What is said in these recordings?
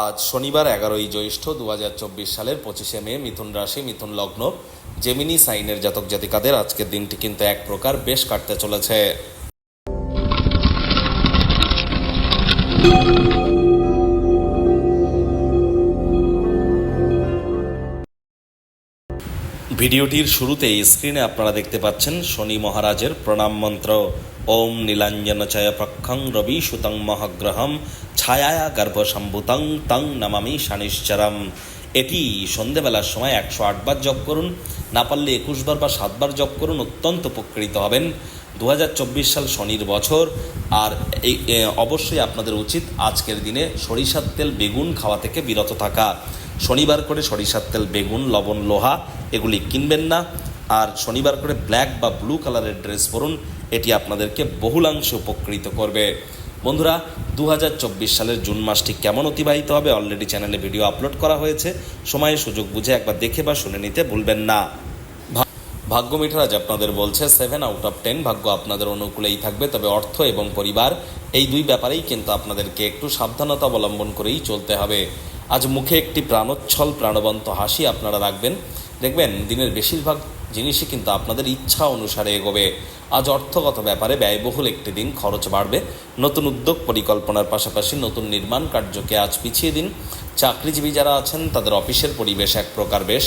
আজ শনিবার এগারোই জ্যৈষ্ঠ দু হাজার চব্বিশ সালের পঁচিশে মে মিথুন রাশি, মিথুন লগ্ন জেমিনি সাইনের জাতক জাতিকাদের আজকের দিনটি কিন্তু এক প্রকার বেশ কাটতে চলেছে। ভিডিওটির শুরুতেই স্ক্রিনে আপনারা দেখতে পাচ্ছেন শনি মহারাজের প্রণাম মন্ত্র। ওম নীলাঞ্জন চয় প্রক্ষং রবি সুতং মহাগ্রহম ছায়া গর্ভসম্ভূতং তং নমামি শানিশ্চরম। এটি সন্ধেবেলার সময় একশো আটবার জপ করুন, না পারলে একুশবার বা সাতবার জপ করুন, অত্যন্ত উপকৃত হবেন। দু হাজার চব্বিশ সাল শনির বছর, আর এই অবশ্যই আপনাদের উচিত আজকের দিনে সরিষার তেল, বেগুন খাওয়া থেকে বিরত থাকা। শনিবার করে সরিষার তেল, বেগুন, লবণ, লোহা, এগুলি কিনবেন না। আর শনিবার করে ব্ল্যাক বা ব্লু কালারের ড্রেস পরুন, এটি আপনাদেরকে বহুলাংশে উপকৃত করবে। বন্ধুরা দু হাজার চব্বিশ সালের জুন মাসটি কেমন অতিবাহিত হবে অলরেডি চ্যানেলে ভিডিও আপলোড করা হয়েছে। সময়ে সুযোগ বুঝে একবার দেখে বা শুনে নিতে ভুলবেন না। ভাগ্য মিঠারাজ আপনাদের বলছে সেভেন আউট অফ টেন ভাগ্য আপনাদের অনুকূলেই থাকবে, তবে অর্থ এবং পরিবার এই দুই ব্যাপারেই কিন্তু আপনাদেরকে একটু সাবধানতা অবলম্বন করেই চলতে হবে। আজ মুখে একটি প্রাণোচ্ছল, প্রাণবন্ত হাসি আপনারা রাখবেন। দেখবেন দিনের বেশিরভাগ জিনিসই কিন্তু আপনাদের ইচ্ছা অনুসারে এগোবে। আজ অর্থগত ব্যাপারে ব্যয়বহুল একটি দিন খরচ বাড়বে। নতুন উদ্যোগ পরিকল্পনার পাশাপাশি নতুন নির্মাণ কার্যকে আজ পিছিয়ে দিন। চাকরিজীবী যারা আছেন, তাদের অফিসের পরিবেশ এক প্রকার বেশ।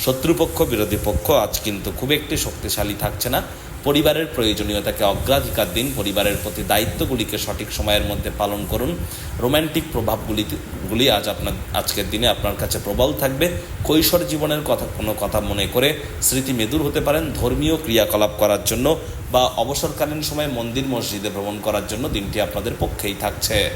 শত্রুপক্ষ, বিরোধী পক্ষ আজ কিন্তু খুব একটি শক্তিশালী থাকছে না। পরিবারের প্রয়োজনীয়তাকে অগ্রাধিকার দিন, পরিবারের প্রতি দায়িত্বগুলিকে সঠিক সময়ের মধ্যে পালন করুন। রোম্যান্টিক প্রভাবগুলি, গুলি আজ আপনার, আজকের দিনে আপনার কাছে প্রবল থাকবে। কৈশোর জীবনের কথা, কোনো কথা মনে করে স্মৃতি মেদুর হতে পারেন। ধর্মীয় ক্রিয়াকলাপ করার জন্য বা অবসরকালীন সময়ে মন্দির, মসজিদে ভ্রমণ করার জন্য দিনটি আপনাদের পক্ষেই থাকছে।